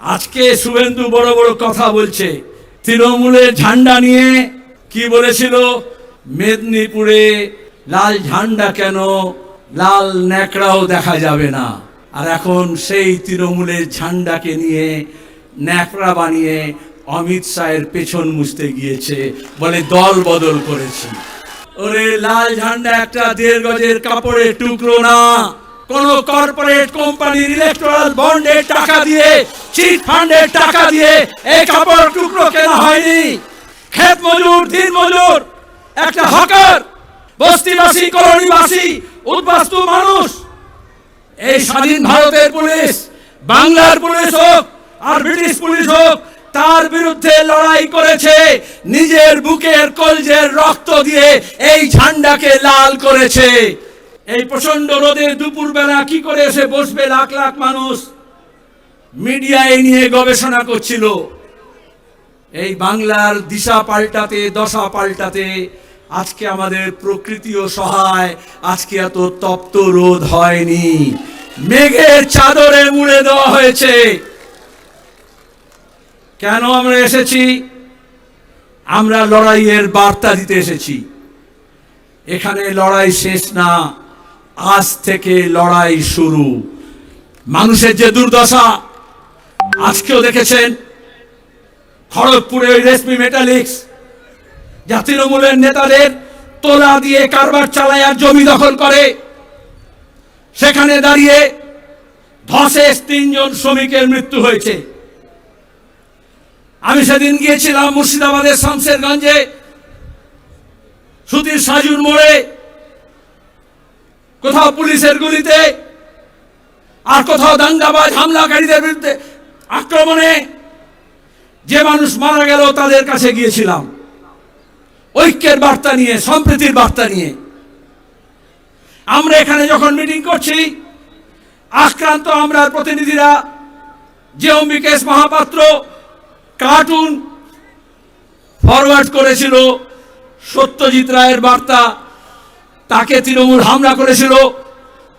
আজকে শুভেন্দু বড় বড় কথা বলছে। তৃণমূলের ঝান্ডা নিয়ে কি বলেছিল? মেদিনীপুরে লাল ঝান্ডা কেন লাল ন্যাকড়াও দেখা যাবে না? আর এখন সেই তৃণমূলের ঝান্ডাকে নিয়ে ন্যাকড়া বানিয়ে অমিত শাহের পেছন মুছতে গিয়েছে বলে দল বদল করেছি। ওরে লাল ঝান্ডা একটা দেড় গজের কাপড়ের টুকরো না। কোন কর্পোরেট কোম্পানির ইলেকট্রাল বন্ডের টাকা দিয়ে চিট ফান্ডের টাকা দিয়ে এই কাপড় টুকরো কেনা হয়নি। ক্ষেত মজুর, দিন মজুর, একটা হকার, বস্তিবাসী, কলোনিবাসী, উদ্বাস্তু মানুষ। এই স্বাধীন ভারতের পুলিশ, বাংলার পুলিশ হোক আর ব্রিটিশ পুলিশ হোক, তার বিরুদ্ধে লড়াই করেছে, নিজের বুকের কলজের রক্ত দিয়ে এই ঝান্ডাকে লাল করেছে। এই প্রচণ্ড রোদে দুপুর বেলা কি করে এসে বসবে লাখ লাখ মানুষ? মিডিয়া এই নিয়ে গবেষণা করছিল। এই বাংলার দিশা পাল্টাতে, দশা পাল্টাতে আজকে আমাদের প্রকৃতিও সহায়, আজকে এত তপ্ত রোধ হয়নি। মেঘের চাদরে মুড়ে দেওয়া হয়েছে। কেন আমরা এসেছি? আমরা লড়াইয়ের বার্তা দিতে এসেছি। এখানে লড়াই শেষ না, আজ থেকে লড়াই শুরু। মানুষের যে দুর্দশা আজকেও দেখেছেন খড়গপুরে ওই রেশমি মেটালিক্স যা তৃণমূলের নেতাদের তোলা দিয়ে কারবার চালায় আর জমি দখল করে। সেখানে দাঁড়িয়ে ধসে তিনজন শ্রমিকের মৃত্যু হয়েছে। আমি সেদিন গিয়েছিলাম মুর্শিদাবাদের শামসেরগঞ্জে সুতির সাজুর মোড়ে। কোথাও পুলিশের গুলিতে আর কোথাও দাঙ্গাবাজ, হামলাকারীদের বিরুদ্ধে আক্রমণে যে মানুষ মারা গেল, তাদের কাছে গিয়েছিলাম। ঐক্যের বার্তা নিয়ে, সম্প্রীতির বার্তা নিয়ে। আমরা এখানে যখন মিটিং করছি, আক্রান্ত আমরা প্রতিনিধিরা যে অম্বিকেশ মহাপাত্র কার্টুন ফরওয়ার্ড করেছিল। সত্যজিৎ রায়ের বার্তা তাকে তৃণমূল হামলা করেছিল,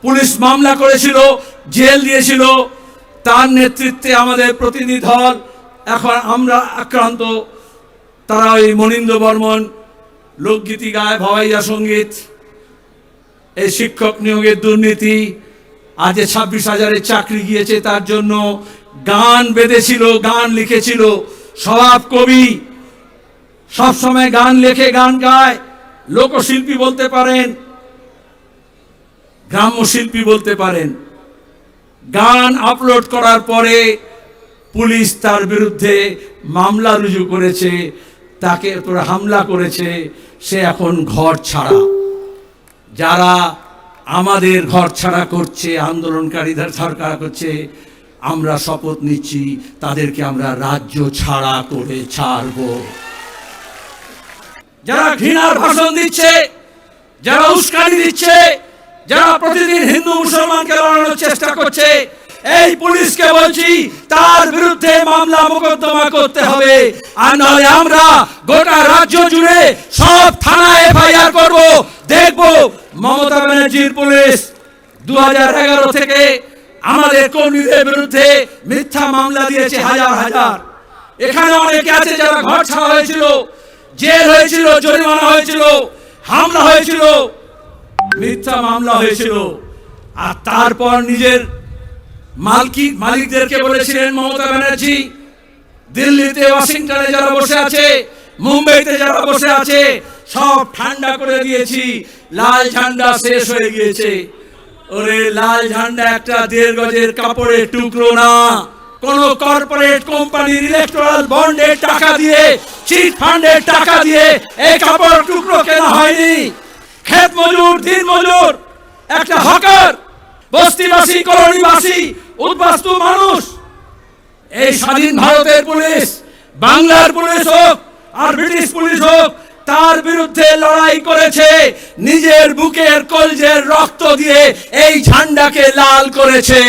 পুলিশ মামলা করেছিল, জেল দিয়েছিল। তার নেতৃত্বে আমাদের প্রতিনিধি দল এখন আমরা আক্রান্ত। তারা ওই মনীন্দ্র বর্মন, লোকগীতি গায় ভবাইয়া সংগীত, এই শিক্ষক নিয়োগের দুর্নীতি, আজ ছাব্বিশ হাজারের চাকরি গিয়েছে তার জন্য গান বেঁধেছিল, গান লিখেছিল। স্বভাব কবি সব সময় গান লেখে, গান গায়। লোকশিল্পী বলতে পারেন গ্রাম্য শিল্পী বলতে পারেন। গান আপলোড করার পরে পুলিশ তার বিরুদ্ধে মামলা রুজু করেছে, তাকে তোরা হামলা করেছে, সে এখন ঘর ছাড়া। যারা আমাদের ঘর ছাড়া করছে, আন্দোলনকারীদের সরকার করছে, আমরা শপথ নিচ্ছি, তাদেরকে আমরা রাজ্য ছাড়া করে ছাড়ব। যারা ঘৃণার ভাষণ দিচ্ছে, যারা উস্কানি দিচ্ছে যারা প্রতিদিন হিন্দু মুসলমানকে লড়ানোর চেষ্টা করছে, এই পুলিশকে বলছি, তার বিরুদ্ধে মামলা মোকদ্দমা করতে হবে। আর নাহলে আমরা গোটা রাজ্য জুড়ে সব থানায় এফআইআর করব। দেখব, মমতা ব্যানার্জির পুলিশ দু হাজার এগারো থেকে আমাদের কর্মীদের বিরুদ্ধে মিথ্যা মামলা দিয়েছে হাজার হাজার। এখানে অনেকে আছে যারা ঘর ছাড়া হয়েছিল, জেল হয়েছিল, জরিমানা হয়েছিল, হামলা হয়েছিল। মিথ্যা মামলা হয়েছিল। আর তারপর নিজের মালকি, মালিকদেরকে বলেছিলেন মমতা ব্যানার্জি, দিল্লিতে, ওয়াশিংটনে যারা বসে আছে, মুম্বাইতে যারা বসে আছে, সব ঠান্ডা করে দিয়েছি। লাল ঝান্ডা শেষ হয়ে গিয়েছে। ওরে লাল ঝান্ডা একটা দেড় গজের কাপড়ের টুকরো না। কোন কর্পোরেট কোম্পানির ইলেকট্রাল বন্ডের টাকা দিয়ে চিট ফান্ডের টাকা দিয়ে এই কাপড় টুকরো কেনা হয়নি। ক্ষেত মজুর দিন মজুর, একটা হকার, বস্তিবাসী, কলোনিবাসী, উদ্বাস্তু মানুষ। এই স্বাধীন ভারতের পুলিশ, বাংলার পুলিশ হোক আর ব্রিটিশ পুলিশ হোক, তার বিরুদ্ধে লড়াই করেছে, নিজের বুকের কলজের রক্ত দিয়ে এই ঝান্ডাকে লাল করেছে।